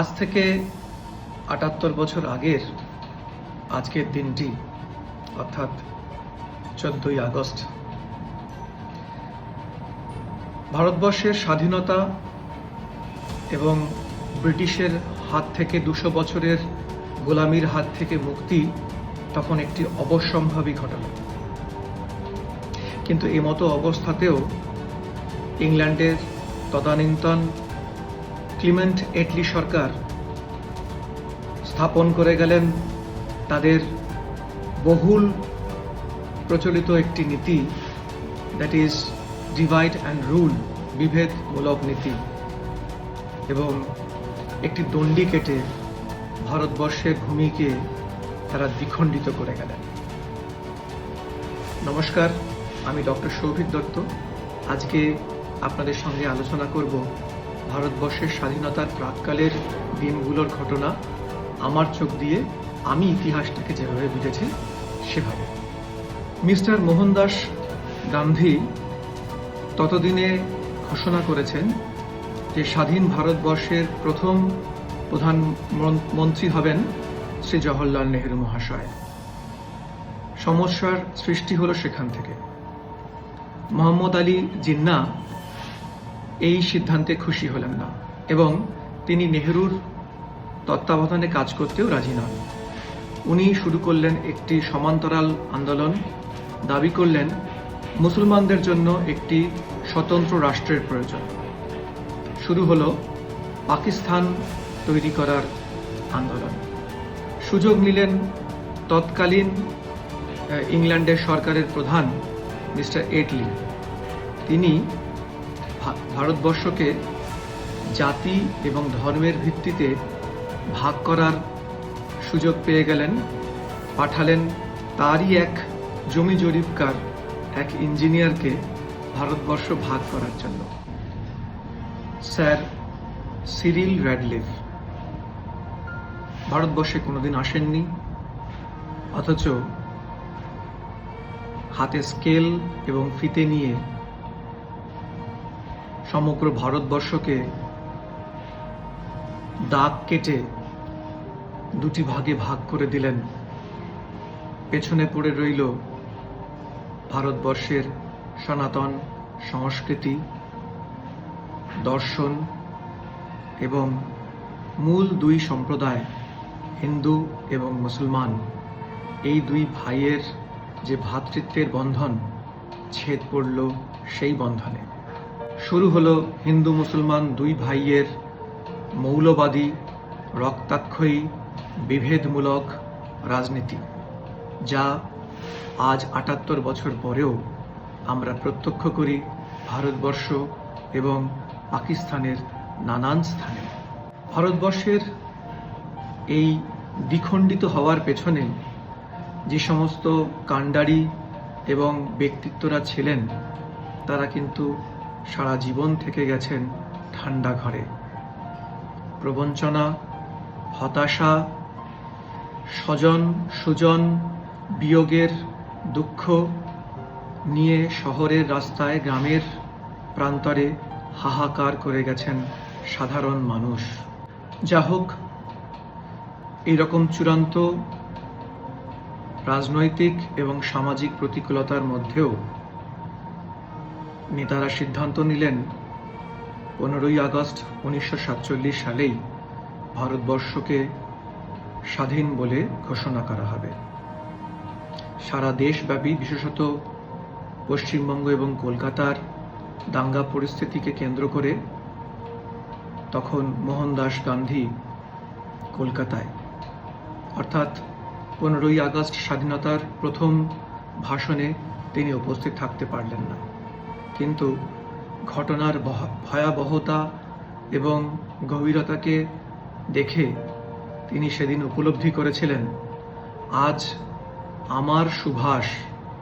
আজ থেকে আটাত্তর বছর আগের আজকের দিনটি, অর্থাৎ চোদ্দই আগস্ট। ভারতবর্ষের স্বাধীনতা এবং ব্রিটিশের হাত থেকে দুশো বছরের গোলামির হাত থেকে মুক্তি তখন একটি অবশ্যম্ভাবী ঘটনা। কিন্তু এমতো অবস্থাতেও ইংল্যান্ডের তদানীন্তন ক্লিমেন্ট এটলি সরকার স্থাপন করে গেলেন তাদের বহুল প্রচলিত একটি নীতি that is divide and rule বিভেদমূলক নীতি, এবং একটি দণ্ডি কেটে ভারতবর্ষের ভূমিকে তারা দ্বিখণ্ডিত করে গেলেন। নমস্কার, আমি ডক্টর সৌভিক দত্ত। আজকে আপনাদের সঙ্গে আলোচনা করব ভারতবর্ষের স্বাধীনতার প্রাককালের দিনগুলোর ঘটনা আমার চোখ দিয়ে আমি ইতিহাসটাকে যেভাবে বুঝেছি, সেভাবে। মিস্টার মোহনদাস গান্ধী ততদিনে ঘোষণা করেছেন যে স্বাধীন ভারতবর্ষের প্রথম প্রধানমন্ত্রী হবেন শ্রী জওহরলাল নেহেরু মহাশয়। সমস্যার সৃষ্টি হলো সেখান থেকে। মোহাম্মদ আলী জিন্না এই সিদ্ধান্তে খুশি হলেন না এবং তিনি নেহরুর তত্ত্বাবধানে কাজ করতেও রাজি নন। উনি শুরু করলেন একটি সমান্তরাল আন্দোলন, দাবি করলেন মুসলমানদের জন্য একটি স্বতন্ত্র রাষ্ট্রের প্রয়োজন। শুরু হলো পাকিস্তান তৈরি করার আন্দোলন। সুযোগ নিলেন তৎকালীন ইংল্যান্ডের সরকারের প্রধান মিস্টার এটলি তিনি ভারতবর্ষকে জাতি এবং ধর্মের ভিত্তিতে ভাগ করার সুযোগ পেয়ে গেলেন, পাঠালেন তারই এক জমি জরিপকার, এক ইঞ্জিনিয়ারকে ভারতবর্ষ ভাগ করার জন্য। Sir Cyril Radcliffe. ভারতবর্ষে কোনোদিন আসেননি, অথচ হাতে স্কেল এবং ফিতে নিয়ে সমগ্র ভারতবর্ষকে দাগ কেটে দুটি ভাগে ভাগ করে দিলেন। পেছনে পড়ে রইল ভারতবর্ষের সনাতন সংস্কৃতি, দর্শন এবং মূল দুই সম্প্রদায়, হিন্দু এবং মুসলমান। এই দুই ভাইয়ের যে ভ্রাতৃত্বের বন্ধন, ছেদ পড়ল সেই বন্ধনে। শুরু হলো হিন্দু মুসলমান দুই ভাইয়ের মৌলবাদী, রক্তাক্ষয়ী, বিভেদমূলক রাজনীতি, যা আজ আটাত্তর বছর পরেও আমরা প্রত্যক্ষ করি ভারতবর্ষ এবং পাকিস্তানের নানান স্থানে। ভারতবর্ষের এই দ্বিখণ্ডিত হওয়ার পেছনে যে সমস্ত কাণ্ডারি এবং ব্যক্তিত্বরা ছিলেন, তারা কিন্তু সারা জীবন থেকে গেছেন ঠান্ডা ঘরে। প্রবঞ্চনা, হতাশা, স্বজন, সুজন, বিয়োগের দুঃখ নিয়ে শহরের রাস্তায় গ্রামের প্রান্তরে হাহাকার করে গেছেন সাধারণ মানুষ। যা হোক এইরকম চূড়ান্ত রাজনৈতিক এবং সামাজিক প্রতিকূলতার মধ্যেও নেতারা সিদ্ধান্ত নিলেন পনেরোই আগস্ট উনিশশো সাতচল্লিশ সালেই ভারতবর্ষকে স্বাধীন বলে ঘোষণা করা হবে। সারা দেশব্যাপী, বিশেষত পশ্চিমবঙ্গ এবং কলকাতার দাঙ্গা পরিস্থিতিকে কেন্দ্র করে তখন মোহনদাস গান্ধী কলকাতায়। অর্থাৎ পনেরোই আগস্ট স্বাধীনতার প্রথম ভাষণে তিনি উপস্থিত থাকতে পারলেন না। কিন্তু ঘটনার ভয়াবহতা এবং গভীরতাকে দেখে তিনি সেদিন উপলব্ধি করেছিলেন। আজ আমার সুভাষ,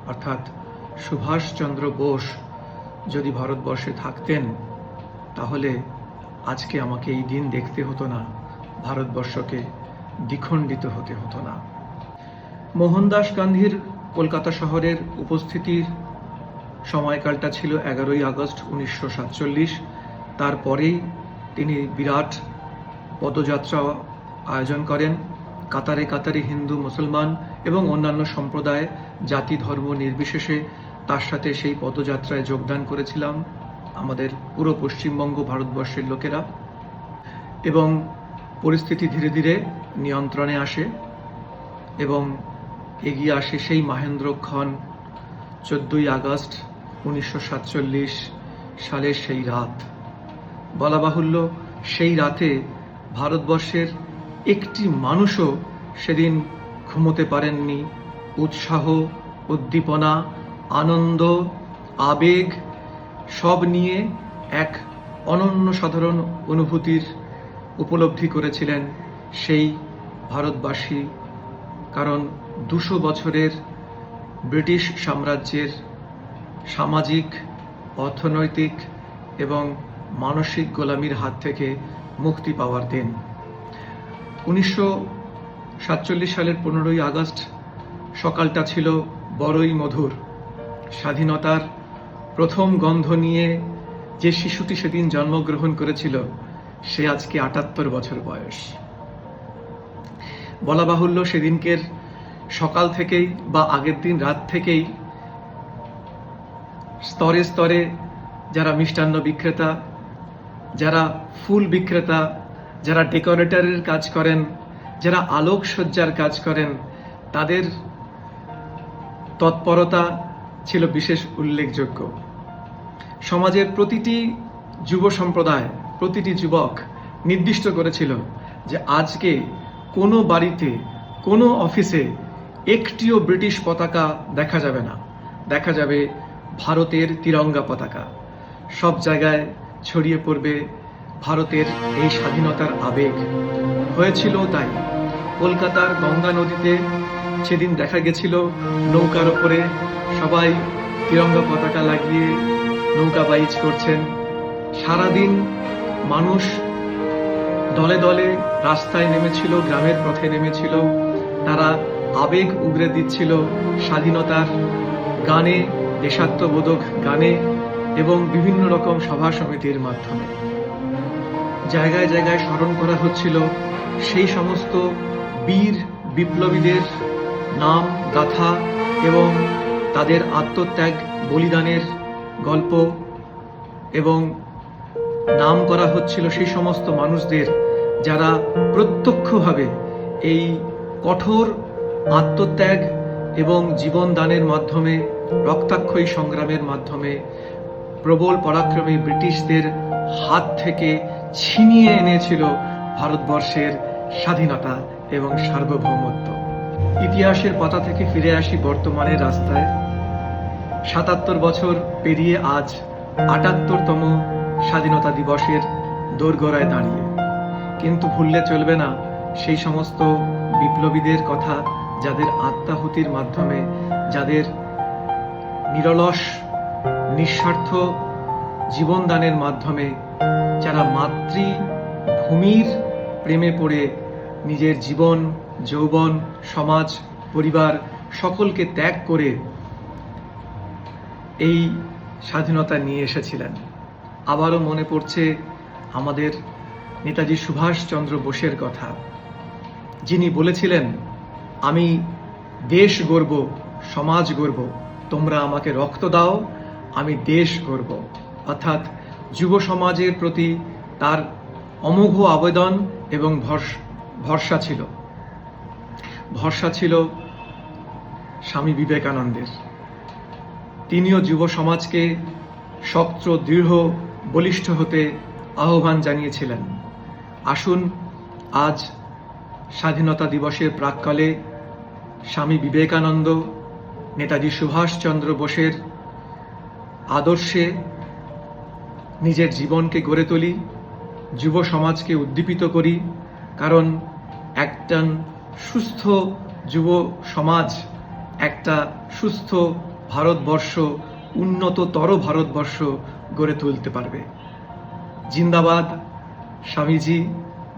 অর্থাৎ সুভাষচন্দ্র বোস যদি ভারতবর্ষে থাকতেন, তাহলে আজকে আমাকে এই দিন দেখতে হতো না, ভারতবর্ষকে দ্বিখণ্ডিত হতে হতো না। মোহনদাস গান্ধীর কলকাতা শহরের উপস্থিতির সময়কালটা ছিল এগারোই আগস্ট উনিশশো সাতচল্লিশ। তারপরেই তিনি বিরাট পদযাত্রা আয়োজন করেন। কাতারে কাতারে হিন্দু, মুসলমান এবং অন্যান্য সম্প্রদায় জাতি, ধর্ম নির্বিশেষে তার সাথে সেই পদযাত্রায় যোগদান করেছিলাম আমাদের পুরো পশ্চিমবঙ্গ ভারতবর্ষের লোকেরা। এবং পরিস্থিতি ধীরে ধীরে নিয়ন্ত্রণে আসে এবং এগিয়ে আসে সেই মাহেন্দ্রক্ষণ চোদ্দই আগস্ট উনিশশো সাতচল্লিশ সালের সেই রাত। বলা বাহুল্য, সেই রাতে ভারতবর্ষের একটি মানুষও সেদিন ঘুমোতে পারেননি। উৎসাহ, উদ্দীপনা, আনন্দ, আবেগ, সব নিয়ে এক অনন্য সাধারণ অনুভূতির উপলব্ধি করেছিলেন সেই ভারতবাসী। কারণ দুশো বছরের ব্রিটিশ সাম্রাজ্যের সামাজিক, অর্থনৈতিক এবং মানসিক গোলামির হাত থেকে মুক্তি পাওয়ার দিন। উনিশশো সাতচল্লিশ সালের পনেরোই আগস্ট সকালটা ছিল বড়ই মধুর। স্বাধীনতার প্রথম গন্ধ নিয়ে যে শিশুটি সেদিন জন্মগ্রহণ করেছিল, সে আজকে আটাত্তর বছর বয়স। বলা বাহুল্য সেদিনকের সকাল থেকেই বা আগের দিন রাত থেকেই স্তরে স্তরে যারা মিষ্টান্ন বিক্রেতা, যারা ফুল বিক্রেতা, যারা ডেকোরেটরের কাজ করেন, যারা আলোকসজ্জার কাজ করেন, তাদের তৎপরতা ছিল বিশেষ উল্লেখযোগ্য। সমাজের প্রতিটি যুব সম্প্রদায়, প্রতিটি যুবক নির্দিষ্ট করেছিল যে আজকে কোনো বাড়িতে, কোনো অফিসে একটিও ব্রিটিশ পতাকা দেখা যাবে না। দেখা যাবে ভারতের তিরঙ্গা পতাকা। সব জায়গায় ছড়িয়ে পড়বে ভারতের এই স্বাধীনতার আবেগ। হয়েছিল তাই। কলকাতার গঙ্গা নদীতে সেদিন দেখা গেছিল নৌকার ওপরে সবাই তিরঙ্গা পতাকা লাগিয়ে নৌকা বাইচ করছেন। সারাদিন মানুষ দলে দলে রাস্তায় নেমেছিল, গ্রামের পথে নেমেছিল। তারা আবেগ উগরে দিচ্ছিল স্বাধীনতার গানে দেশাত্মবোধক গানে এবং বিভিন্ন রকম সভা সমিতির মাধ্যমে। জায়গায় জায়গায় স্মরণ করা হচ্ছিল সেই সমস্ত বীর বিপ্লবীদের নাম, গাথা এবং তাদের আত্মত্যাগ বলিদানের গল্প এবং নাম করা হচ্ছিল সেই সমস্ত মানুষদের যারা প্রত্যক্ষভাবে এই কঠোর আত্মত্যাগ এবং জীবন দানের মাধ্যমে রক্তাক্ষয়ী সংগ্রামের মাধ্যমে প্রবল পরাক্রমী ব্রিটিশদের হাত থেকে ছিনিয়ে এনেছিল ভারতবর্ষের স্বাধীনতা এবং সার্বভৌমত্ব। ইতিহাসের পাতা থেকে ফিরে আসি বর্তমানের রাস্তায়। সাতাত্তর বছর পেরিয়ে আজ আটাত্তরতম স্বাধীনতা দিবসের দোরগড়ায় দাঁড়িয়ে। কিন্তু ভুললে চলবে না সেই সমস্ত বিপ্লবীদের কথা যাদের আত্মাহুতির মাধ্যমে, যাদের নিরলস, নিঃস্বার্থ জীবনদানের মাধ্যমে যারা মাতৃভূমির প্রেমে পড়ে নিজের জীবন, যৌবন, সমাজ, পরিবার সকলকে ত্যাগ করে এই স্বাধীনতা নিয়ে এসেছিলেন। আবারও মনে পড়ছে আমাদের নেতাজি সুভাষচন্দ্র বোসের কথা। যিনি বলেছিলেন, আমি দেশ গর্ব, সমাজ গর্ব। তোমরা আমাকে রক্ত দাও, আমি দেশ গর্ব। অর্থাৎ যুব সমাজের প্রতি তার অমোঘ আবেদন এবং ভরস- ভরসা ছিল। ভরসা ছিল স্বামী বিবেকানন্দের। তিনিও যুব সমাজকে শক্ত দৃঢ়, বলিষ্ঠ হতে আহ্বান জানিয়েছিলেন। আসুন, আজ স্বাধীনতা দিবসের প্রাককালে স্বামী বিবেকানন্দ নেতাজি সুভাষচন্দ্র বোসের আদর্শে নিজের জীবনকে গড়ে তুলি, যুব সমাজকে উদ্দীপিত করি, কারণ একজন সুস্থ যুব সমাজ, একটা সুস্থ ভারতবর্ষ, উন্নততর ভারতবর্ষ গড়ে তুলতে পারবে। জিন্দাবাদ, স্বামীজি,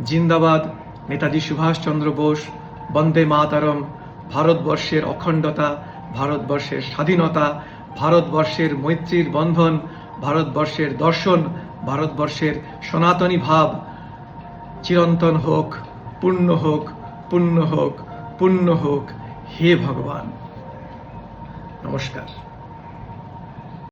জিন্দাবাদ, নেতাজি সুভাষচন্দ্র বোস, বন্দে মাতারম, ভারতবর্ষের অখণ্ডতা ভারতবর্ষের স্বাধীনতা, ভারতবর্ষের মৈত্রীর বন্ধন, ভারতবর্ষের দর্শন, ভারতবর্ষের সনাতনী ভাব। চিরন্তন হোক, পূর্ণ হোক পূর্ণ হোক পূর্ণ হোক, হে ভগবান। নমস্কার।